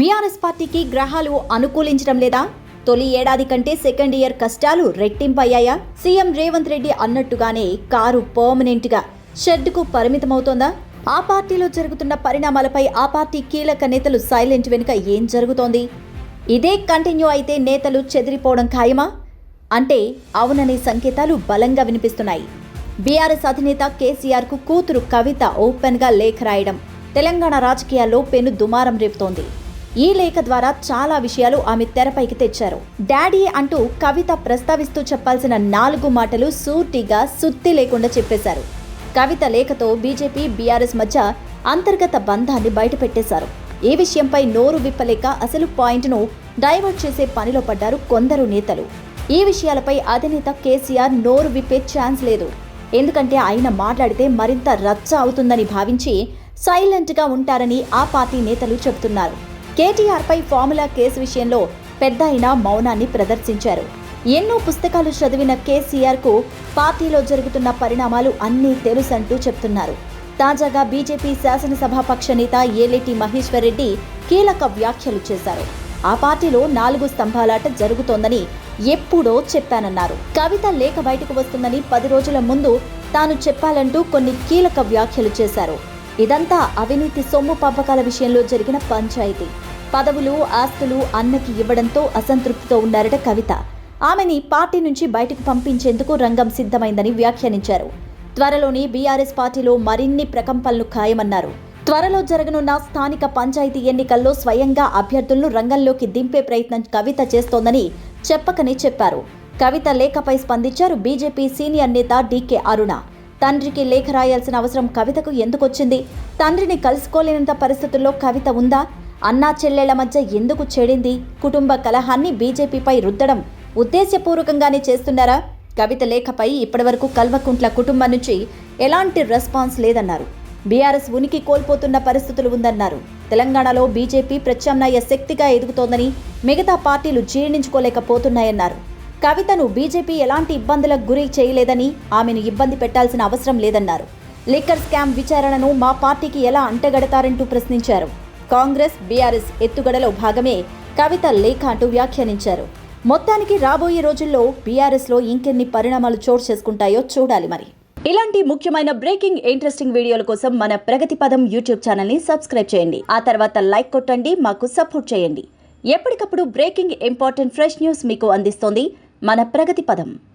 BRS పార్టీకి గ్రహాలు అనుకూలించడం లేదా తొలి ఏడాది కంటే సెకండ్ ఇయర్ కష్టాలు రెట్టింపయ్యాయా? సీఎం రేవంత్ రెడ్డి అన్నట్టుగానే కారు పర్మనెంట్గా షెడ్కు పరిమితమవుతోందా? ఆ పార్టీలో జరుగుతున్న పరిణామాలపై ఆ పార్టీ కీలక నేతలు సైలెంట్ వెనుక ఏం జరుగుతోంది? ఇదే కంటిన్యూ అయితే నేతలు చెదిరిపోవడం ఖాయమా? అంటే అవుననే సంకేతాలు బలంగా వినిపిస్తున్నాయి. బీఆర్ఎస్ అధినేత కేసీఆర్కు కూతురు కవిత ఓపెన్గా లేఖ రాయడం. తెలంగాణ రాజకీయాల్లో పెను దుమారం రేపుతోంది. ఈ లేఖ ద్వారా చాలా విషయాలు ఆమె తెరపైకి తెచ్చారు. డాడీ అంటూ కవిత ప్రస్తావిస్తూ చెప్పాల్సిన నాలుగు మాటలు సూటిగా సుత్తి లేకుండా చెప్పేశారు. కవిత లేఖతో బీజేపీ బీఆర్ఎస్ మధ్య అంతర్గత బంధాన్ని బయటపెట్టేశారు. ఈ విషయంపై నోరు విప్పలేక అసలు పాయింట్ను డైవర్ట్ చేసే పనిలో పడ్డారు కొందరు నేతలు. ఈ విషయాలపై అధినేత కేసీఆర్ నోరు విప్పే ఛాన్స్ లేదు. ఎందుకంటే ఆయన మాట్లాడితే మరింత రచ్చ అవుతుందని భావించి సైలెంట్గా ఉంటారని ఆ పార్టీ నేతలు చెబుతున్నారు. కేటీఆర్పై ఫార్ములా కేసు విషయంలో పెద్ద అయిన మౌనాన్ని ప్రదర్శించారు. ఎన్నో పుస్తకాలు చదివిన కేసీఆర్కు పార్టీలో జరుగుతున్న పరిణామాలు అన్నీ తెలుసంటూ చెప్తున్నారు. తాజాగా బీజేపీ శాసనసభాపక్ష నేత ఏలేటి మహేశ్వర్ రెడ్డి కీలక వ్యాఖ్యలు చేశారు. ఆ పార్టీలో నాలుగు స్తంభాలాట జరుగుతోందని ఎప్పుడో చెప్పానన్నారు. కవిత లేఖ బయటకు వస్తుందని పది రోజుల ముందు తాను చెప్పాలంటూ కొన్ని కీలక వ్యాఖ్యలు చేశారు. ఇదంతా అవినీతి సొమ్ము పంపకాల విషయంలో జరిగిన పంచాయతీ. పదవులు ఆస్తులు అన్నకి ఇవ్వడంతో అసంతృప్తితో ఉన్నారట కవిత. ఆమెని పార్టీ నుంచి బయటకు పంపించేందుకు రంగం సిద్ధమైందని వ్యాఖ్యానించారు. త్వరలోనే బీఆర్ఎస్ పార్టీలో మరిన్ని ప్రకంపనలు ఖాయమన్నారు. త్వరలో జరగనున్న స్థానిక పంచాయతీ ఎన్నికల్లో స్వయంగా అభ్యర్థులను రంగంలోకి దింపే ప్రయత్నం కవిత చేస్తోందని చెప్పకనే చెప్పారు. కవిత లేఖపై స్పందించారు బీజేపీ సీనియర్ నేత డీకే అరుణ. తండ్రికి లేఖ రాయాల్సిన అవసరం కవితకు ఎందుకొచ్చింది? తండ్రిని కలుసుకోలేనంత పరిస్థితుల్లో కవిత ఉందా? అన్నా చెల్లెళ్ళ మధ్య ఎందుకు చెడింది? కుటుంబ కలహాన్ని బీజేపీపై రుద్దడం ఉద్దేశపూర్వకంగానే చేస్తున్నారా? కవిత లేఖపై ఇప్పటివరకు కల్వకుంట్ల కుటుంబం నుంచి ఎలాంటి రెస్పాన్స్ లేదన్నారు. బీఆర్ఎస్ ఉనికి కోల్పోతున్న పరిస్థితులు ఉందన్నారు. తెలంగాణలో బీజేపీ ప్రత్యామ్నాయ శక్తిగా ఎదుగుతోందని మిగతా పార్టీలు జీర్ణించుకోలేకపోతున్నాయన్నారు. కవితను బీజేపీ ఎలాంటి ఇబ్బందులకు గురి చేయలేదని ఆమెను ఇబ్బంది పెట్టాల్సిన అవసరం లేదన్నారు. లిక్కర్ స్కామ్ విచారణను మా పార్టీకి ఎలా అంటగడతారంటూ ప్రశ్నించారు. కాంగ్రెస్ బీఆర్ఎస్ ఎత్తుగడలో భాగమే కవిత లేఖ అంటూ వ్యాఖ్యానించారు. మొత్తానికి రాబోయే రోజుల్లో బీఆర్ఎస్లో ఇంకెన్ని పరిణామాలు చోటు చేసుకుంటాయో చూడాలి మరి. ఇలాంటి ముఖ్యమైన బ్రేకింగ్ ఇంట్రెస్టింగ్ వీడియోల కోసం మన ప్రగతి పదం యూట్యూబ్ ఛానల్ని సబ్స్క్రైబ్ చేయండి. ఆ తర్వాత లైక్ కొట్టండి మాకు సపోర్ట్ చేయండి. ఎప్పటికప్పుడు బ్రేకింగ్ ఇంపార్టెంట్ ఫ్రెష్ న్యూస్ మీకు అందిస్తోంది మన ప్రగతి పదం.